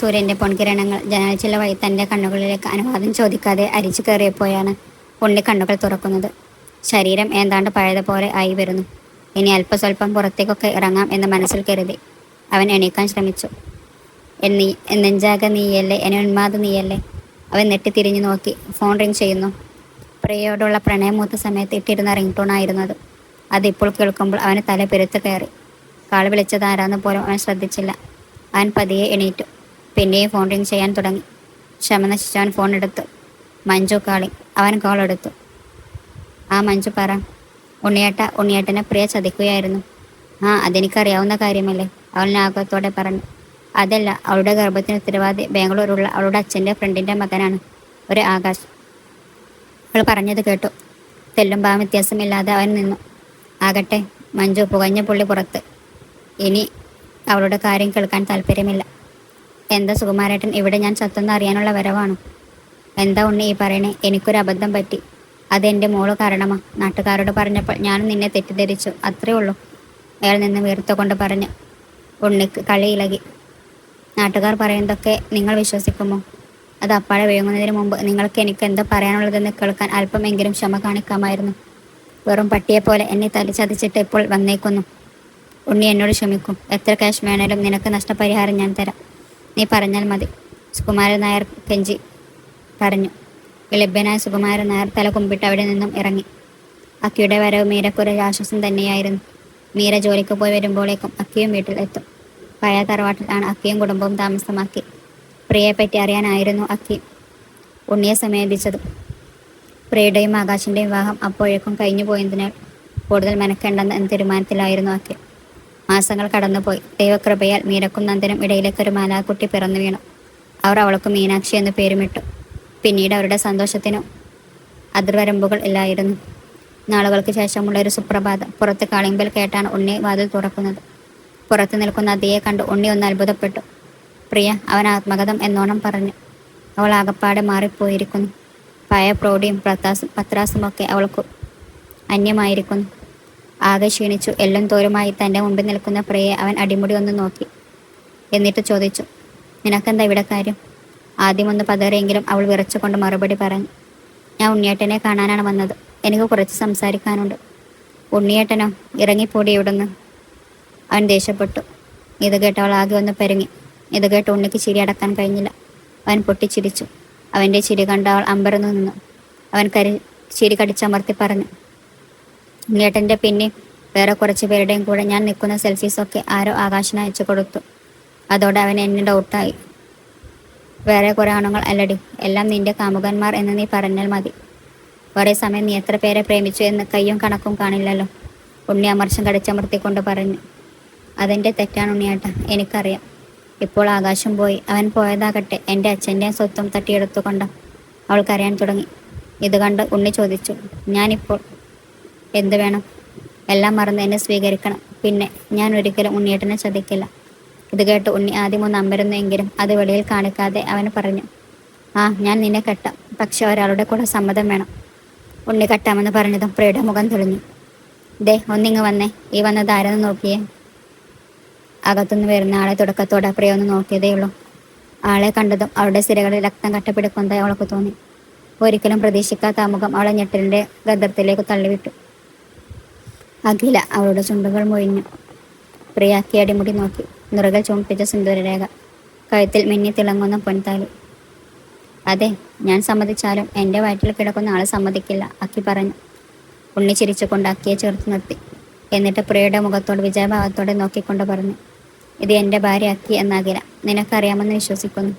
സൂര്യന്റെ പൊൺകിരണങ്ങൾ ജനൽച്ചില്ല വഴി തന്റെ കണ്ണുകളിലേക്ക് അനുവാദം ചോദിക്കാതെ അരിച്ചു കയറിയപ്പോഴാണ് ഉണ്ണി കണ്ണുകൾ തുറക്കുന്നത്. ശരീരം ഏതാണ്ട് പഴയതുപോലെ ആയി വരുന്നു. ഇനി അല്പസ്വല്പം പുറത്തേക്കൊക്കെ ഇറങ്ങാം എന്ന് മനസ്സിൽ കരുതി അവൻ എണീക്കാൻ ശ്രമിച്ചു. എന്നീ നെഞ്ചാക നീയല്ലേ? എന്നെ ഉന്മാദ നീയല്ലേ? അവൻ നെട്ടിത്തിരിഞ്ഞു നോക്കി. ഫോൺ റിങ് ചെയ്യുന്നു. പ്രിയയോടുള്ള പ്രണയമൂത്ത സമയത്ത് ഇട്ടിരുന്ന റിംഗ് ടോൺ ആയിരുന്നത്. അതിപ്പോൾ കേൾക്കുമ്പോൾ അവന് തല പെരുത്ത് കയറി. കാൾ വിളിച്ചത് ആരാന്ന് പോലും അവൻ ശ്രദ്ധിച്ചില്ല. അവൻ പതിയെ എണീറ്റു. പിന്നെയും ഫോൺ റിങ് ചെയ്യാൻ തുടങ്ങി. ക്ഷമ നശിച്ചവൻ ഫോൺ എടുത്തു. മഞ്ജു കാളി അവൻ കോൾ എടുത്തു. ആ മഞ്ജു പറ ഉണ്ണിയേട്ട ഉണ്ണിയേട്ടനെ പ്രിയ ചതിക്കുകയായിരുന്നു. ആ അതെനിക്കറിയാവുന്ന കാര്യമല്ലേ? അവൾ ആഗ്രഹത്തോടെ പറഞ്ഞു അതല്ല അവളുടെ ഗർഭത്തിന് ഉത്തരവാദി ബാംഗ്ലൂരുള്ള അവളുടെ അച്ഛന്റെ ഫ്രണ്ടിന്റെ മകനാണ്. ഒരു ആകാശ്. അവൾ പറഞ്ഞത് കേട്ടു. തെല്ലും ഭാവം വ്യത്യാസമില്ലാതെ അവൻ നിന്നു. ആകട്ടെ മഞ്ജു പുകഞ്ഞ പുള്ളി പുറത്ത്. ഇനി അവളുടെ കാര്യം കേൾക്കാൻ താല്പര്യമില്ല. എന്താ സുകുമാരേട്ടൻ? ഇവിടെ ഞാൻ ചത്തെന്ന് അറിയാനുള്ള വരവാണ്. എന്താ ഉണ്ണി ഈ പറയണേ? എനിക്കൊരു അബദ്ധം പറ്റി. അത് എന്റെ മോൾ കാരണമാ. നാട്ടുകാരോട് പറഞ്ഞപ്പോൾ ഞാനും നിന്നെ തെറ്റിദ്ധരിച്ചു. അത്രേ ഉള്ളൂ. അയാൾ നിന്ന് വീർത്തുകൊണ്ട് പറഞ്ഞു. ഉണ്ണിക്ക് കളി ഇളകി. നാട്ടുകാർ പറയുന്നതൊക്കെ നിങ്ങൾ വിശ്വസിക്കുമോ? അത് അപ്പാടെ വിഴുങ്ങുന്നതിന് മുമ്പ് നിങ്ങൾക്ക് എനിക്ക് എന്താ പറയാനുള്ളതെന്ന് കേൾക്കാൻ അല്പമെങ്കിലും ക്ഷമ കാണിക്കാമായിരുന്നു. വെറും പട്ടിയെ പോലെ എന്നെ തലച്ചതിച്ചിട്ട് ഇപ്പോൾ വന്നേക്കുന്നു. ഉണ്ണി എന്നോട് ക്ഷമിക്കും. എത്ര ക്യാഷ് വേണേലും നിനക്ക് നഷ്ടപരിഹാരം ഞാൻ തരാം. നീ പറഞ്ഞാൽ മതി. സുകുമാരൻ നായർ കെഞ്ചി പറഞ്ഞു. ലഭ്യനായ സുകുമാരൻ നായർ തല കുമ്പിട്ട് അവിടെ നിന്നും ഇറങ്ങി. അക്കിയുടെ വരവ് മീരക്കൊരു ആശ്വാസം തന്നെയായിരുന്നു. മീര ജോലിക്ക് പോയി വരുമ്പോഴേക്കും അക്കിയും വീട്ടിൽ എത്തും. പഴയ തറവാട്ടിലാണ് അക്കിയും കുടുംബവും താമസമാക്കി. പ്രിയയെപ്പറ്റി അറിയാനായിരുന്നു അക്കി ഉണ്ണിയെ സമീപിച്ചത്. പ്രിയയുടെയും ആകാശിന്റെയും വിവാഹം അപ്പോഴേക്കും കഴിഞ്ഞു പോയതിനാൽ കൂടുതൽ മെനക്കേണ്ടെന്ന് തീരുമാനത്തിലായിരുന്നു അക്കി. മാസങ്ങൾ കടന്നുപോയി. ദൈവകൃപയാൽ മീരക്കും നന്ദനും ഇടയിലേക്ക് ഒരു മാലാക്കുട്ടി പിറന്നു വീണു. അവർ അവൾക്ക് മീനാക്ഷി എന്ന് പേരുമിട്ടു. പിന്നീട് അവരുടെ സന്തോഷത്തിനും അതിർവരമ്പുകൾ ഇല്ലായിരുന്നു. നാളുകൾക്ക് ശേഷമുള്ള ഒരു സുപ്രഭാതം. പുറത്ത് കാളിമ്പൽ കേട്ടാണ് ഉണ്ണി വാതിൽ തുറക്കുന്നത്. പുറത്ത് നിൽക്കുന്ന അതിയെ കണ്ട് ഉണ്ണി ഒന്ന് അത്ഭുതപ്പെട്ടു. പ്രിയ അവൻ ആത്മകഥം എന്നോണം പറഞ്ഞു. അവൾ ആകപ്പാടെ മാറിപ്പോയിരിക്കുന്നു. പഴയ പ്രോഡിയും പത്രാസും ഒക്കെ അവൾക്ക് അന്യമായിരിക്കുന്നു. ആകെ ക്ഷീണിച്ചു. എല്ലാം തോരുമായി തന്റെ മുമ്പിൽ നിൽക്കുന്ന പ്രിയയെ അവൻ അടിമുടി ഒന്ന് നോക്കി. എന്നിട്ട് ചോദിച്ചു നിനക്കെന്താ ഇവിടെ കാര്യം? ആദ്യമൊന്ന് പതറിയെങ്കിലും അവൾ വിറച്ചുകൊണ്ട് മറുപടി പറഞ്ഞു ഞാൻ ഉണ്ണിയേട്ടനെ കാണാനാണ് വന്നത്. എനിക്ക് കുറച്ച് സംസാരിക്കാനുണ്ട്. ഉണ്ണിയേട്ടനോ? ഇറങ്ങിപ്പോടി ഇവിടുന്ന്. അവൻ ദേഷ്യപ്പെട്ടു. ഇത് കേട്ട് അവൾ ആകെ ഒന്ന് പെരുങ്ങി. ഇത് കേട്ട് ഉണ്ണിക്ക് ചിരി അടക്കാൻ കഴിഞ്ഞില്ല. അവൻ പൊട്ടിച്ചിരിച്ചു. അവന്റെ ചിരി കണ്ട അവൾ അമ്പരന്നു നിന്നു. അവൻ കരി ചിരി കടിച്ചമർത്തി പറഞ്ഞു ഉണ്ണിയേട്ടന്റെ പിന്നെ വേറെ കുറച്ച് പേരുടെയും കൂടെ ഞാൻ നിൽക്കുന്ന സെൽഫീസൊക്കെ ആരോ ആകാശന അയച്ചു കൊടുത്തു. അതോടെ അവൻ എന്നെ ഡൗട്ടായി വേറെ കുറെ ആണുങ്ങൾ അല്ലടി എല്ലാം നിന്റെ കാമുകന്മാർ എന്ന് നീ പറഞ്ഞാൽ മതി. ഒരേ സമയം നീ എത്ര പേരെ പ്രേമിച്ചു എന്ന് കയ്യും കണക്കും കാണില്ലല്ലോ. ഉണ്ണി അമർശം കടിച്ചമർത്തിക്കൊണ്ട് പറഞ്ഞു. അതെന്റെ തെറ്റാണ് ഉണ്ണിയേട്ട എനിക്കറിയാം. ഇപ്പോൾ ആകാശം പോയി. അവൻ പോയതാകട്ടെ എന്റെ അച്ഛന്റെയും സ്വത്തും തട്ടിയെടുത്തുകൊണ്ട് അവൾക്കറിയാൻ തുടങ്ങി. ഇത് കണ്ട് ഉണ്ണി ചോദിച്ചു. ഞാനിപ്പോൾ എന്ത് വേണം? എല്ലാം മറന്ന് എന്നെ സ്വീകരിക്കണം. പിന്നെ ഞാൻ ഒരിക്കലും ഉണ്ണിയേട്ടനെ ചതിക്കില്ല. ഇത് കേട്ട് ഉണ്ണി ആദ്യം ഒന്ന് അമ്പരുന്നെങ്കിലും അത് വെളിയിൽ കാണിക്കാതെ അവൻ പറഞ്ഞു ആ ഞാൻ നിന്നെ കെട്ടാം. പക്ഷെ ഒരാളുടെ കൂടെ സമ്മതം വേണം. ഉണ്ണി കെട്ടാമെന്ന് പറഞ്ഞതും പ്രിയുടെ മുഖം തെളിഞ്ഞു. ദേ ഒന്നിങ്ങ് വന്നേ. ഈ വന്നത് ആരെന്ന് നോക്കിയേ? അകത്തുനിന്ന് വരുന്ന ആളെ തുടക്കത്തോടെ പ്രിയ ഒന്ന് നോക്കിയതേ ഉള്ളൂ. ആളെ കണ്ടതും അവളുടെ സിരകളിൽ രക്തം കട്ടപ്പിടിക്കുന്നതായി അവൾക്ക് തോന്നി. ഒരിക്കലും പ്രതീക്ഷിക്കാത്ത മുഖം അവളെ ഞെട്ടലിന്റെ ഗന്ധത്തിലേക്ക് തള്ളിവിട്ടു. അഖില അവളുടെ ചുണ്ടുകൾ മൊഴിഞ്ഞു. പ്രിയാക്കി അടിമുടി നോക്കി. നിറകൾ ചുമപ്പിച്ച സുന്ദരരേഖ. കഴുത്തിൽ മിന്നി തിളങ്ങുന്ന പൊൻതാലു. അതെ ഞാൻ സമ്മതിച്ചാലും എന്റെ വയറ്റിൽ കിടക്കുന്ന ആളെ സമ്മതിക്കില്ല അക്കി പറഞ്ഞു. ഉണ്ണി ചിരിച്ചുകൊണ്ട് അക്കിയെ ചേർത്ത് നിർത്തി. എന്നിട്ട് പ്രിയയുടെ മുഖത്തോട് വിജയഭാവത്തോടെ നോക്കിക്കൊണ്ട് പറഞ്ഞു. ഇത് എന്റെ ഭാര്യ അക്കി എന്നാകില നിനക്കറിയാമെന്ന് വിശ്വസിക്കുന്നു.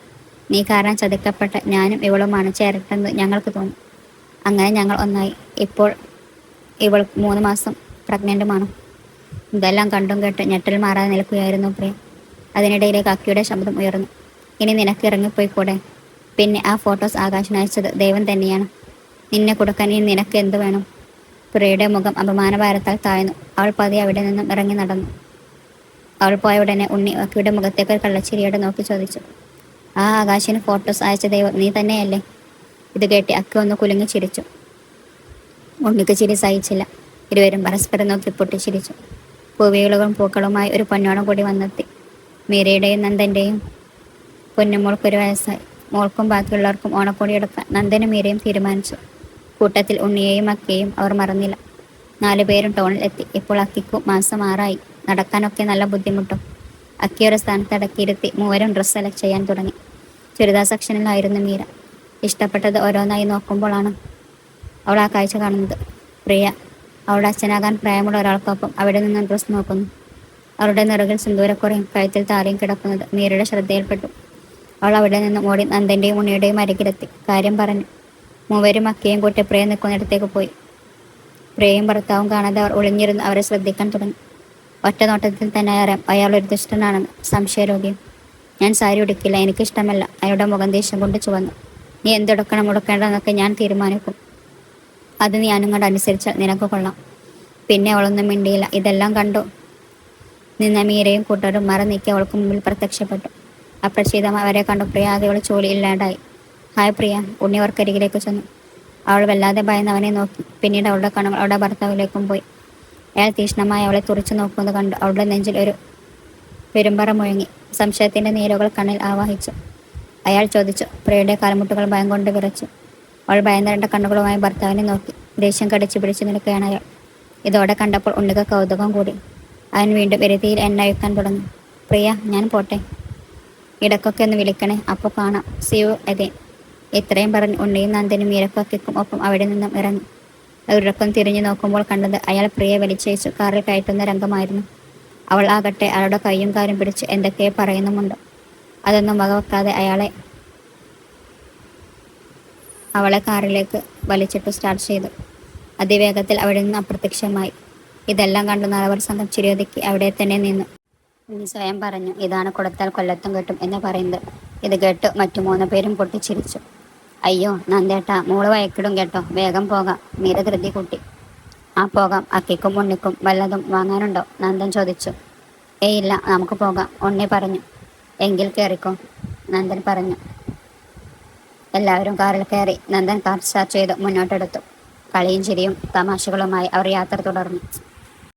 നീ കാരണം ചതിക്കപ്പെട്ട ഞാനും ഇവളുമാണ് ചേരട്ടെന്ന് ഞങ്ങൾക്ക് തോന്നി. അങ്ങനെ ഞങ്ങൾ ഒന്നായി. ഇപ്പോൾ ഇവൾ മൂന്ന് മാസം പ്രഗ്നന്റുമാണ് ഇതെല്ലാം കണ്ടും കേട്ട് ഞെട്ടൽ മാറാതെ നിൽക്കുകയായിരുന്നു പ്രിയ. അതിനിടയിലെ അക്കിയുടെ ശബ്ദം ഉയർന്നു. ഇനി നിനക്ക് ഇറങ്ങിപ്പോയി കൂടെ പിന്നെ ആ ഫോട്ടോസ് ആകാശിന് അയച്ചത് ദൈവം തന്നെയാണ്. നിന്നെ കൊടുക്കാൻ ഇനി നിനക്ക് എന്ത് വേണം? പ്രിയയുടെ മുഖം അപമാനഭാരത്താൽ താഴ്ന്നു. അവൾ പതിയെ അവിടെ നിന്നും ഇറങ്ങി നടന്നു. അവൾ പോയ ഉടനെ ഉണ്ണി അക്കിയുടെ മുഖത്തേക്ക് ഒരു കള്ളച്ചിരിയോടെ നോക്കി ചോദിച്ചു. ആ ആകാശിന് ഫോട്ടോസ് അയച്ച ദൈവം നീ തന്നെയല്ലേ? ഇത് കേട്ടി അക്കി ഒന്ന് കുലുങ്ങി ചിരിച്ചു. ഉണ്ണിക്ക് ചിരി സഹിച്ചില്ല. ഇരുവരും പരസ്പരം നോക്കി പൊട്ടിച്ചിരിച്ചു. പൂവികളുകളും പൂക്കളുമായി ഒരു പൊന്നോണം കൂടി വന്നെത്തി. മീരയുടെയും നന്ദന്റെയും പൊന്നുമോൾക്കൊരു ഒരു വയസ്സായി. മോൾക്കും ബാക്കിയുള്ളവർക്കും ഓണക്കോടി എടുക്കാൻ നന്ദനും മീരയും തീരുമാനിച്ചു. കൂട്ടത്തിൽ ഉണ്ണിയെയും അക്കയും അവർ മറന്നില്ല. നാലു പേരും ടൗണിൽ എത്തി. ഇപ്പോൾ അക്കിക്കും മാസം ആറായി. നടക്കാനൊക്കെ നല്ല ബുദ്ധിമുട്ടും. അക്കിയൊരു സ്ഥാനത്ത് അടക്കിയിരുത്തി മൂവരും ഡ്രസ്സ് സെലക്ട് ചെയ്യാൻ തുടങ്ങി. ചുരിദാർ സെക്ഷനിലായിരുന്നു മീര. ഇഷ്ടപ്പെട്ടത് ഓരോന്നായി നോക്കുമ്പോഴാണ് അവൾ ആ കാഴ്ച കാണുന്നത്. പ്രിയ അവളുടെ അച്ഛനാകാൻ പ്രായമുള്ള ഒരാൾക്കൊപ്പം അവിടെ നിന്ന് ഡ്രസ് നോക്കുന്നു. അവരുടെ നിറകിൽ സിന്ദൂരക്കുറയും കഴുത്തിൽ താരയും കിടക്കുന്നത് മീരയുടെ ശ്രദ്ധയിൽപ്പെട്ടു. അവൾ അവിടെ നിന്നും ഓടി നന്ദന്റെയും ഉണ്ണിയുടെയും അരികിലെത്തി. കാര്യം പറഞ്ഞു. മൂവരും അക്കയും കൂട്ടി പ്രിയ നിൽക്കുന്നിടത്തേക്ക് പോയി. പ്രിയയും ഭർത്താവും കാണാതെ അവർ ഒളിഞ്ഞിരുന്ന് അവരെ ശ്രദ്ധിക്കാൻ തുടങ്ങി. ഒറ്റ നോട്ടത്തിൽ തന്നെ അറിയാം അയാൾ ഒരു ദുഷ്ടനാണെന്ന് സംശയരോഗ്യം ഞാൻ സാരി ഉടുക്കില്ല. എനിക്കിഷ്ടമല്ല. അയാളുടെ മുഖം ദേഷ്യം കൊണ്ട് ചുവന്നു. നീ എന്തെടുക്കണം? ഉടുക്കേണ്ടതെന്നൊക്കെ ഞാൻ തീരുമാനിക്കും. അത് നീ അനുങ്ങോട് അനുസരിച്ചാൽ നിനക്ക് കൊള്ളാം. പിന്നെ അവളൊന്നും മിണ്ടിയില്ല. ഇതെല്ലാം കണ്ടു നിന്ന മീരയും കൂട്ടരും മറ നീക്കി അവൾക്ക് മുമ്പിൽ പ്രത്യക്ഷപ്പെട്ടു. അപ്രചീതം അവരെ കണ്ടു പ്രിയ ആകെ അവൾ ചോളി ഇല്ലാണ്ടായി ഹായ് പ്രിയ ഉണ്ണിയവർക്കരികിലേക്ക് ചെന്നു. അവൾ വല്ലാതെ ഭയന്ന് അവനെ നോക്കി. പിന്നീട് അവളുടെ കണ്ണുകൾ അവളുടെ ഭർത്താവിലേക്കും പോയി. അയാൾ തീഷ്ണമായി അവളെ തുറച്ചു നോക്കുന്നത് കണ്ടു. അവളുടെ നെഞ്ചിൽ ഒരു പെരുമ്പറ മുഴങ്ങി. സംശയത്തിന്റെ നീരുകൾ കണ്ണിൽ ആവാഹിച്ചു. അയാൾ ചോദിച്ചു പ്രിയയുടെ കാൽമുട്ടുകൾ ഭയം കൊണ്ട് വിറച്ചു. അവൾ ഭയന്നിരണ്ട കണ്ണുകളുമായി ഭർത്താവിനെ നോക്കി. ദേഷ്യം കടിച്ചു പിടിച്ചു നിൽക്കുകയാണ് അയാൾ. ഇതോടെ കണ്ടപ്പോൾ ഉണ്ണിക കൗതുകം കൂടി. അവൻ വീണ്ടും വരുതിയിൽ എന്നെ അഴുക്കാൻ തുടങ്ങി. പ്രിയ ഞാൻ പോട്ടെ. ഇടക്കൊക്കെ ഒന്ന് വിളിക്കണേ. അപ്പോൾ കാണാം. സിയു അതെ ഇത്രയും പറഞ്ഞ് ഉണ്ണിയും നന്ദനും മീരക്കൊക്കും ഒപ്പം അവിടെ നിന്നും ഇറങ്ങി. ഒരിടക്കം തിരിഞ്ഞു നോക്കുമ്പോൾ കണ്ടത് അയാൾ പ്രിയെ വലിച്ചയച്ചു കാറിൽ കയറ്റുന്ന രംഗമായിരുന്നു. അവൾ ആകട്ടെ അയാളുടെ കൈയും കാലും പിടിച്ച് എന്തൊക്കെയോ പറയുന്നുമുണ്ട്. അതൊന്നും വകവെക്കാതെ അയാളെ അവളെ കാറിലേക്ക് വലിച്ചിട്ട് സ്റ്റാർട്ട് ചെയ്തു. അതിവേഗത്തിൽ അവിടെ നിന്ന് അപ്രത്യക്ഷമായി. ഇതെല്ലാം കണ്ടു നാളവർ സംഘം ചിരിയൊതുക്കി അവിടെ തന്നെ നിന്നു. ഉണ്ണി സ്വയം പറഞ്ഞു ഇതാണ് കൊടുത്താൽ കൊല്ലത്തും കെട്ടും എന്ന് പറയുന്നത്. ഇത് കേട്ട് മറ്റു മൂന്ന് പേരും പൊട്ടിച്ചിരിച്ചു. അയ്യോ നന്ദേട്ടാ മോൾ വയക്കിടും കേട്ടോ. വേഗം പോകാം. മീര ധൃതി കൂട്ടി. ആ പോകാം. അക്കിക്കും ഉണ്ണിക്കും വല്ലതും വാങ്ങാനുണ്ടോ? നന്ദൻ ചോദിച്ചു. ഏയ് ഇല്ല നമുക്ക് പോകാം ഉണ്ണി പറഞ്ഞു. എങ്കിൽ കയറിക്കോ നന്ദൻ പറഞ്ഞു. എല്ലാവരും കാറിൽ കയറി നന്ദൻ കാർ സ്റ്റാർട്ട് ചെയ്ത് മുന്നോട്ടെടുത്തു. കളിയും ചിരിയും തമാശകളുമായി അവർ യാത്ര തുടർന്നു.